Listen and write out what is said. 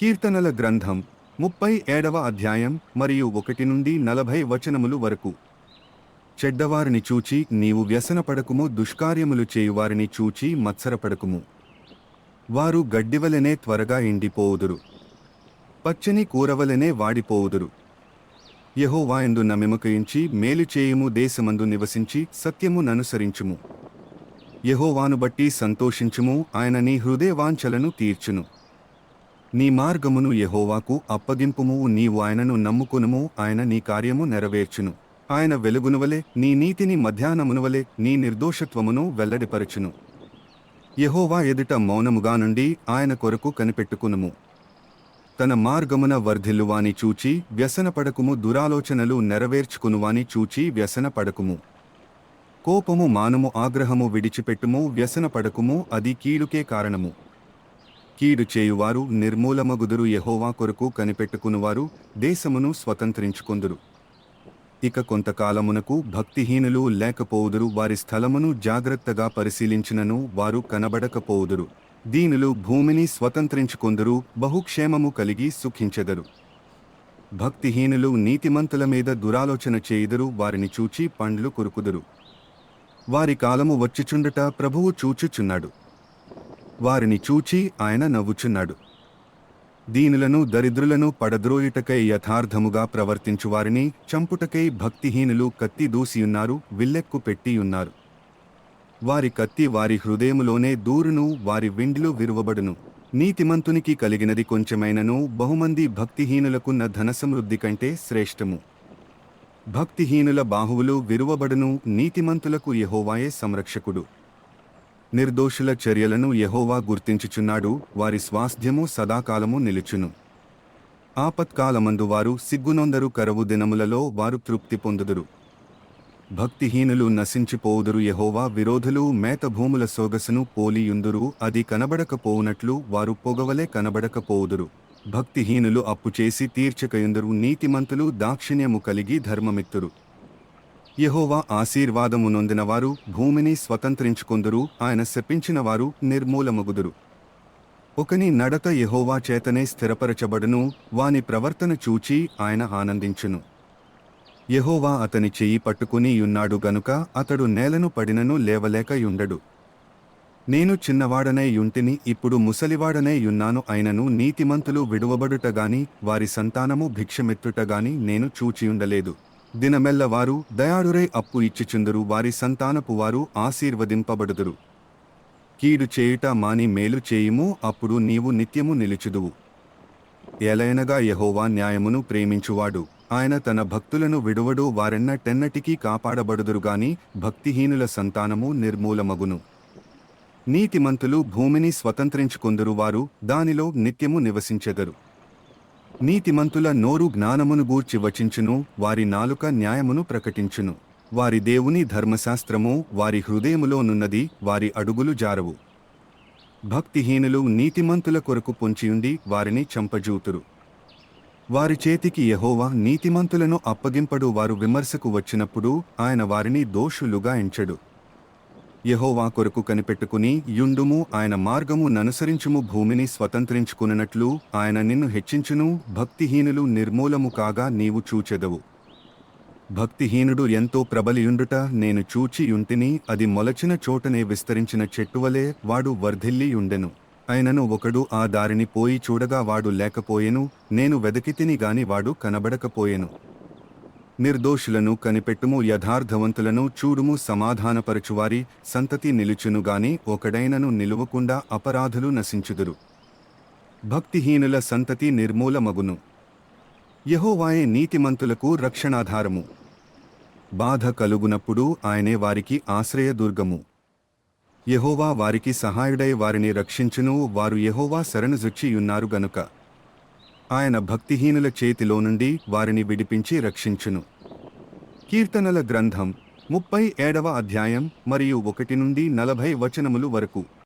కీర్తనల గ్రంథం ముప్పై ఏడవ అధ్యాయం మరియు ఒకటి నుండి నలభై వచనములు వరకు. చెడ్డవారిని చూచి నీవు వ్యసనపడకుము దుష్కార్యములు చేయువారిని చూచి మత్సరపడకుము వారు గడ్డివలనే త్వరగా ఎండిపోవుదురు పచ్చని కూరవలనే వాడిపోవుదురు యహోవాయందు నమ్మిమకయించి మేలు చేయుము దేశమందు నివసించి సత్యముననుసరించుము యహోవాను బట్టి సంతోషించుము ఆయన నీ హృదయవాంఛలను తీర్చును. నీ మార్గమును యహోవాకు అప్పగింపుము నీవు ఆయనను నమ్ముకునుము ఆయన నీ కార్యము నెరవేర్చును. ఆయన వెలుగునువలే నీ నీతిని మధ్యాహ్నమునువలే నీ నిర్దోషత్వమును వెల్లడిపరచును. యహోవా ఎదుట మౌనముగా నుండి ఆయన కొరకు కనిపెట్టుకునుము. తన మార్గమున వర్ధిల్లువాని చూచి వ్యసనపడకుము దురాలోచనలు నెరవేర్చుకునువాని చూచి వ్యసనపడకుము. కోపము మానము ఆగ్రహము విడిచిపెట్టుము వ్యసనపడకుము అది కీలుకే కారణము. కీడు చేయువారు నిర్మూలమగుదురు యహోవా కొరకు కనిపెట్టుకునివారు దేశమును స్వతంత్రించుకొందురు. ఇక కొంతకాలమునకు భక్తిహీనులు లేకపోవుదురు వారి స్థలమును జాగ్రత్తగా పరిశీలించినను వారు కనబడకపోవుదురు. దీనులు భూమిని స్వతంత్రించుకొందురు బహుక్షేమము కలిగి సుఖించెదరు. భక్తిహీనులు నీతిమంతుల మీద దురాలోచన చేయుదురు వారిని చూచి పండ్లు కురుకుదురు. వారి కాలము వచ్చిచుండట ప్రభువు చూచుచున్నాడు. వారిని చూచి ఆయన నవ్వుచున్నాడు. దీనులను దరిద్రులను పడద్రోయుటకై యథార్థముగా ప్రవర్తించు వారిని చంపుటకై భక్తిహీనులు కత్తి దూసియున్నారు విల్లెక్కు పెట్టియున్నారు. వారి కత్తి వారి హృదయములోనే దూరును వారి విండ్లు విరువబడును. నీతిమంతునికి కలిగినది కొంచెమైనను బహుమంది భక్తిహీనులకున్న ధనసమృద్ధి కంటే శ్రేష్టము. భక్తిహీనుల బాహువులు విరువబడును నీతిమంతులకు యహోవాయే సంరక్షకుడు. నిర్దోషుల చర్యలను యహోవా గుర్తించుచున్నాడు వారి స్వాస్థ్యము సదాకాలము నిలుచును. ఆపత్కాలమందు వారు సిగ్గునొందరు కరవు దినములలో వారు తృప్తి పొందుదురు. భక్తిహీనులు నశించిపోవుదురు యహోవా విరోధులు మేత భూముల సోగసును పోలియుందురు అది కనబడకపోవునట్లు వారు పొగవలే కనబడకపోవుదురు. భక్తిహీనులు అప్పు చేసి తీర్చకయుందరు నీతిమంతులు దాక్షిణ్యము కలిగి ధర్మమిత్తురు. యహోవా ఆశీర్వాదము నొందినవారు భూమిని స్వతంత్రించుకొందురు ఆయన శపించినవారు నిర్మూలమగుదురు. ఒకని నడత యహోవా చేతనే స్థిరపరచబడును వాని ప్రవర్తన చూచి ఆయన ఆనందించును. యహోవా అతని చెయ్యి పట్టుకుని యున్నాడు గనుక అతడు నేలను పడినను లేవలేకయుండడు. నేను చిన్నవాడనే యుంటిని ఇప్పుడు ముసలివాడనే యున్నాను అయినను నీతిమంతులు విడువబడుటగాని వారి సంతానము భిక్షమెత్తుటగాని నేను చూచియుండలేదు. దినమెల్ల వారు దయాడురై అప్పు ఇచ్చిచుందురు వారి సంతానపు వారు ఆశీర్వదింపబడుదురు. కీడు చేయుట మాని మేలు చేయుము అప్పుడు నీవు నిత్యము నిలుచుదువు. ఎలయనగా యహోవా న్యాయమును ప్రేమించువాడు. ఆయన తన భక్తులను విడువడు వారెన్నటెన్నటికీ కాపాడబడుదురుగాని భక్తిహీనుల సంతానము నిర్మూలమగును. నీతిమంతులు భూమిని స్వతంత్రించుకొందురు వారు దానిలో నిత్యము నివసించెదరు. నీతిమంతుల నోరు జ్ఞానమును గూర్చి వచించును వారి నాలుక న్యాయమును ప్రకటించును. వారి దేవుని ధర్మశాస్త్రము వారి హృదయములోనున్నది వారి అడుగులు జారవు. భక్తిహీనులు నీతిమంతుల కొరకు పొంచియుండి వారిని చంపజూతురు. వారి చేతికి యహోవా నీతిమంతులను అప్పగింపడు వారు విమర్శకు వచ్చినప్పుడు ఆయన వారిని దోషులుగా ఎంచడు. యెహోవా కొరకు కనిపెట్టుకుని యుండుము ఆయన మార్గము ననుసరించుము భూమిని స్వతంత్రించుకున్నట్లు ఆయన నిన్ను హెచ్చించును భక్తిహీనులు నిర్మూలము కాగా నీవు చూచెదవు. భక్తిహీనుడు ఎంతో ప్రబలియుండుట నేను చూచియుంటిని అది మొలచిన చోటనే విస్తరించిన చెట్టువలే వాడు వర్ధిల్లియుండెను. అయినను ఒకడు ఆ దారిని పోయి చూడగా వాడు లేకపోయెను నేను వెదకితిని గాని వాడు కనబడకపోయెను. నిర్దోషులను కనిపెట్టుము యథార్థవంతులను చూడుము సమాధానపరచువారి సంతతి నిలుచును గాని ఒకడైనను నిలువకుండా అపరాధులు నశించుదురు. భక్తిహీనుల సంతతి నిర్మూలమగును. యహోవాయే నీతిమంతులకు రక్షణాధారము. బాధ కలుగునప్పుడు ఆయనే వారికి ఆశ్రయదుర్గము. యహోవా వారికి సహాయుడై వారిని రక్షించును వారు యహోవా శరణుజొచ్చియున్నారు గనుక. ఆయన భక్తిహీనుల చేతిలో నుండి వారిని విడిపించి రక్షించును. కీర్తనల గ్రంథం ముప్పై ఏడవ అధ్యాయం మరియు ఒకటి నుండి నలభై వచనములు వరకు.